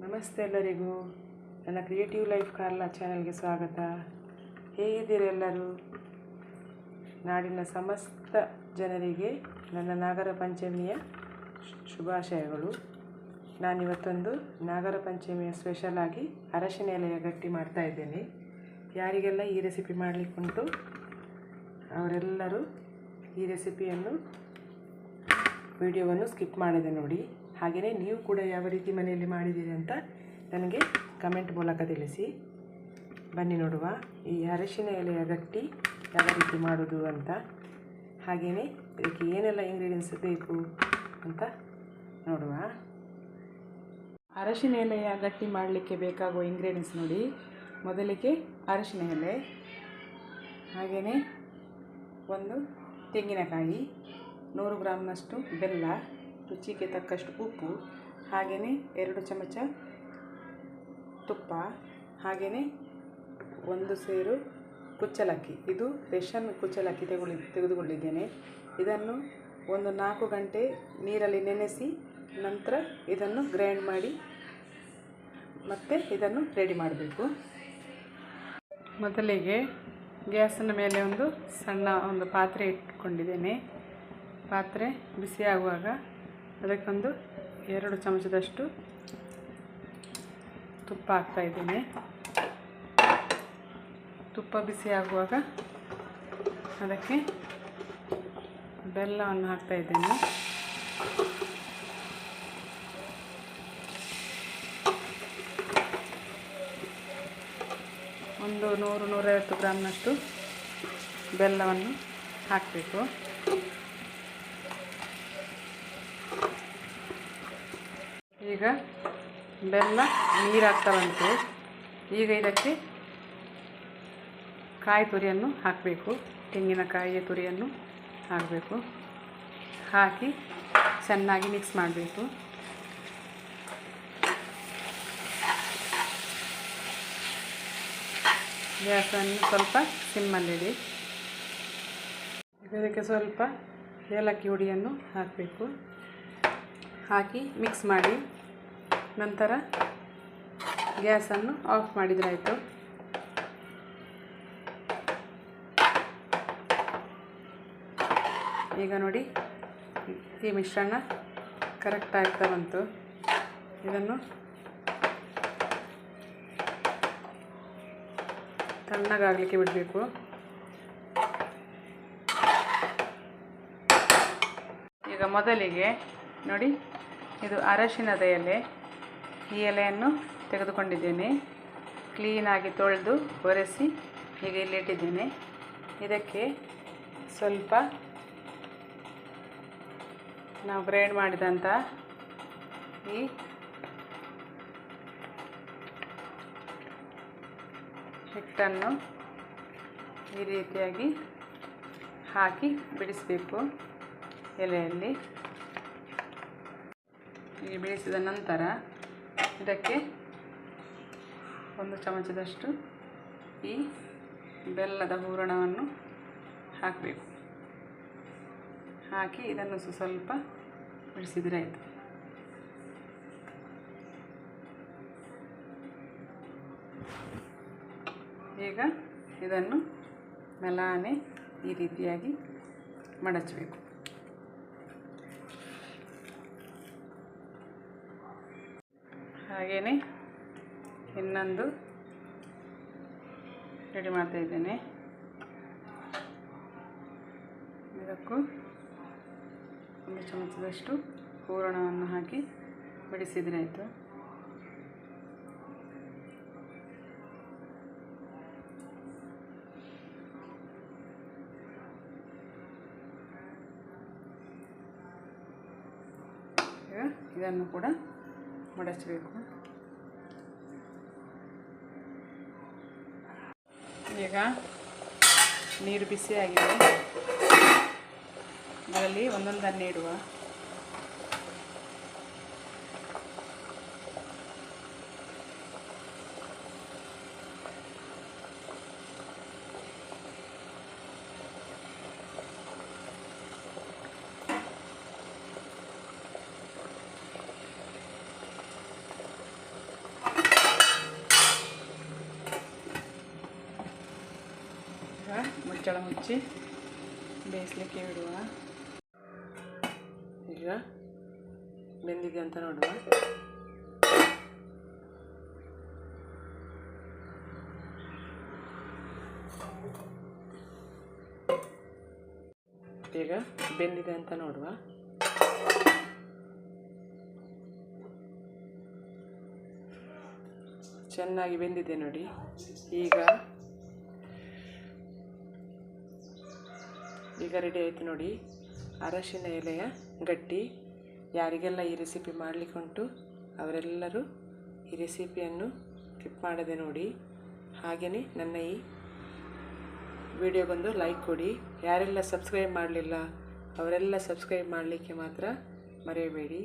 ನಮಸ್ತೆ ಎಲ್ಲರಿಗೂ. ನನ್ನ ಕ್ರಿಯೇಟಿವ್ ಲೈಫ್ ಕಾರ್ಲಾ ಚಾನಲ್ಗೆ ಸ್ವಾಗತ. ಹೇಗಿದ್ದೀರೆಲ್ಲರೂ ನಾಡಿನ ಸಮಸ್ತ ಜನರಿಗೆ ನನ್ನ ನಾಗರ ಪಂಚಮಿಯ ಶುಭಾಶಯಗಳು. ನಾನಿವತ್ತೊಂದು ನಾಗರ ಪಂಚಮಿಯ ಸ್ಪೆಷಲ್ ಆಗಿ ಅರಶಿನ ಎಲೆಯ ಗಟ್ಟಿ ಮಾಡ್ತಾ ಇದ್ದೇನೆ. ಯಾರಿಗೆಲ್ಲ ಈ ರೆಸಿಪಿ ಮಾಡಲಿಕ್ಕುಂಟು ಅವರೆಲ್ಲರೂ ಈ ರೆಸಿಪಿಯನ್ನು ವಿಡಿಯೋವನ್ನು ಸ್ಕಿಪ್ ಮಾಡಿದೆ ನೋಡಿ. ಹಾಗೆಯೇ ನೀವು ಕೂಡ ಯಾವ ರೀತಿ ಮನೆಯಲ್ಲಿ ಮಾಡಿದ್ದೀರಿ ಅಂತ ನನಗೆ ಕಮೆಂಟ್ ಮೂಲಕ ತಿಳಿಸಿ. ಬನ್ನಿ ನೋಡುವ ಈ ಅರಶಿನ ಎಲೆಯ ಗಟ್ಟಿ ಯಾವ ರೀತಿ ಮಾಡೋದು ಅಂತ. ಹಾಗೆಯೇ ಇದಕ್ಕೆ ಏನೆಲ್ಲ ಇಂಗ್ರೀಡಿಯೆಂಟ್ಸ್ ಬೇಕು ಅಂತ ನೋಡುವ. ಅರಶಿನ ಎಲೆಯ ಗಟ್ಟಿ ಮಾಡಲಿಕ್ಕೆ ಬೇಕಾಗುವ ಇಂಗ್ರೀಡಿಯೆಂಟ್ಸ್ ನೋಡಿ. ಮೊದಲಿಗೆ ಅರಶಿನ ಎಲೆ ಹಾಗೆಯೇ ಒಂದು ತೆಂಗಿನಕಾಯಿ, ನೂರು ಗ್ರಾಮ್ನಷ್ಟು ಬೆಲ್ಲ ರುಚಿಗೆ ತಕ್ಕಷ್ಟು ಉಪ್ಪು ಹಾಗೆಯೇ ಎರಡು ಚಮಚ ತುಪ್ಪ ಹಾಗೆಯೇ ಒಂದು ಸೇರು ಕುಚ್ಚಲಕ್ಕಿ. ಇದು ರೇಷನ್ ಕುಚ್ಚಲಕ್ಕಿ ತೆಗೊಳ್ಳಿ ತೆಗೆದುಕೊಂಡಿದ್ದೇನೆ ಇದನ್ನು ಒಂದು ನಾಲ್ಕು ಗಂಟೆ ನೀರಲ್ಲಿ ನೆನೆಸಿ ನಂತರ ಇದನ್ನು ಗ್ರೈಂಡ್ ಮಾಡಿ ಮತ್ತೆ ಇದನ್ನು ರೆಡಿ ಮಾಡಬೇಕು. ಮೊದಲಿಗೆ ಗ್ಯಾಸಿನ ಮೇಲೆ ಒಂದು ಸಣ್ಣ ಒಂದು ಪಾತ್ರೆ ಇಟ್ಕೊಂಡಿದ್ದೇನೆ. ಪಾತ್ರೆ ಬಿಸಿಯಾಗುವಾಗ ಅದಕ್ಕೊಂದು ಎರಡು ಚಮಚದಷ್ಟು ತುಪ್ಪ ಹಾಕ್ತಾ ತುಪ್ಪ ತುಪ್ಪ ಬಿಸಿಯಾಗುವಾಗ ಅದಕ್ಕೆ ಬೆಲ್ಲವನ್ನು ಹಾಕ್ತಾ ಇದ್ದೇನೆ. ಒಂದು ನೂರು ನೂರೈವತ್ತು ಗ್ರಾಮ್ನಷ್ಟು ಬೆಲ್ಲವನ್ನು ಹಾಕಬೇಕು. ಈಗ ಬೆಲ್ಲ ನೀರಾಗ್ತಾ ಬಂತು. ಈಗ ಇದಕ್ಕೆ ಕಾಯಿ ತುರಿಯನ್ನು ಹಾಕಬೇಕು. ತೆಂಗಿನಕಾಯಿಯ ತುರಿಯನ್ನು ಹಾಕಬೇಕು. ಹಾಕಿ ಚೆನ್ನಾಗಿ ಮಿಕ್ಸ್ ಮಾಡಬೇಕು. ಗ್ಯಾಸನ್ನು ಸ್ವಲ್ಪ ಸಿಮ್ಮಲ್ಲಿಡಿ ಇದಕ್ಕೆ ಸ್ವಲ್ಪ ಏಲಕ್ಕಿ ಹುಡಿಯನ್ನು ಹಾಕಬೇಕು. ಹಾಕಿ ಮಿಕ್ಸ್ ಮಾಡಿ. ನಂತರ ಗ್ಯಾಸನ್ನು ಆಫ್ ಮಾಡಿದ್ರಾಯಿತು. ಈಗ ನೋಡಿ, ಈ ಮಿಶ್ರಣ ಕರೆಕ್ಟ್ ಆಗ್ತಾ ಬಂತು. ಇದನ್ನು ತಣ್ಣಗಾಗಲಿಕ್ಕೆ ಬಿಡಬೇಕು. ಈಗ ಮೊದಲಿಗೆ ನೋಡಿ, ಇದು ಅರಶಿನದ ಎಲೆ ಈ ಎಲೆಯನ್ನು ತೆಗೆದುಕೊಂಡಿದ್ದೇನೆ. ಕ್ಲೀನಾಗಿ ತೊಳೆದು ಒರೆಸಿ ಹೀಗೆ ಇಲ್ಲಿಟ್ಟಿದ್ದೇನೆ ಇದಕ್ಕೆ ಸ್ವಲ್ಪ ನಾವು ಗ್ರೈಂಡ್ ಮಾಡಿದಂಥ ಈ ಹಿಟ್ಟನ್ನು ಈ ರೀತಿಯಾಗಿ ಹಾಕಿ ಬಿಡಿಸಬೇಕು ಎಲೆಯಲ್ಲಿ. ಈ ಬಿಡಿಸಿದ ನಂತರ ಇದಕ್ಕೆ ಒಂದು ಚಮಚದಷ್ಟು ಈ ಬೆಲ್ಲದ ಹೂರಣವನ್ನು ಹಾಕಬೇಕು. ಹಾಕಿ ಇದನ್ನು ಸ್ವಲ್ಪ ಬಿಡಿಸಿದರೆ ಆಯಿತು. ಈಗ ಇದನ್ನು ಮೆಲಾನೆ ಈ ರೀತಿಯಾಗಿ ಮಡಚಬೇಕು. ಹಾಗೆಯೇ ಇನ್ನೊಂದು ರೆಡಿ ಮಾಡ್ತಾ ಇದ್ದೇನೆ. ಇದಕ್ಕೂ ಒಂದು ಚಮಚದಷ್ಟು ಹೂರಣವನ್ನು ಹಾಕಿ ಬಿಡಿಸಿದರೆ ಆಯಿತು. ಇದನ್ನು ಕೂಡ ಮಡಚಬೇಕು ಈಗ ನೀರು ಬಿಸಿಯಾಗಿದೆ. ಅದರಲ್ಲಿ ಒಂದೊಂದನ್ನು ಇಡುವ. ಮುಚ್ಚಳ ಮುಚ್ಚಿ ಬೇಯಿಸ್ಲಿಕ್ಕೆ ಇಡುವ. ಈಗ ಬೆಂದಿದೆ ಅಂತ ನೋಡುವ. ಈಗ ಬೆಂದಿದೆ ಅಂತ ನೋಡುವ. ಚೆನ್ನಾಗಿ ಬೆಂದಿದೆ ನೋಡಿ. ಈಗ ಈಗ ರೆಡಿ ಆಯಿತು ನೋಡಿ. ಅರಶಿನ ಎಲೆಯ ಗಟ್ಟಿ. ಯಾರಿಗೆಲ್ಲ ಈ ರೆಸಿಪಿ ಮಾಡಲಿಕ್ಕೆ ಉಂಟು, ಅವರೆಲ್ಲರೂ ಈ ರೆಸಿಪಿಯನ್ನು ಸ್ಕಿಪ್ ಮಾಡದೆ ನೋಡಿ. ಹಾಗೆಯೇ ನನ್ನ ಈ ವಿಡಿಯೋ ಬಂದು ಲೈಕ್ ಕೊಡಿ. ಯಾರೆಲ್ಲ ಸಬ್ಸ್ಕ್ರೈಬ್ ಮಾಡಲಿಲ್ಲ, ಅವರೆಲ್ಲ ಸಬ್ಸ್ಕ್ರೈಬ್ ಮಾಡಲಿಕ್ಕೆ ಮಾತ್ರ ಮರೆಯಬೇಡಿ.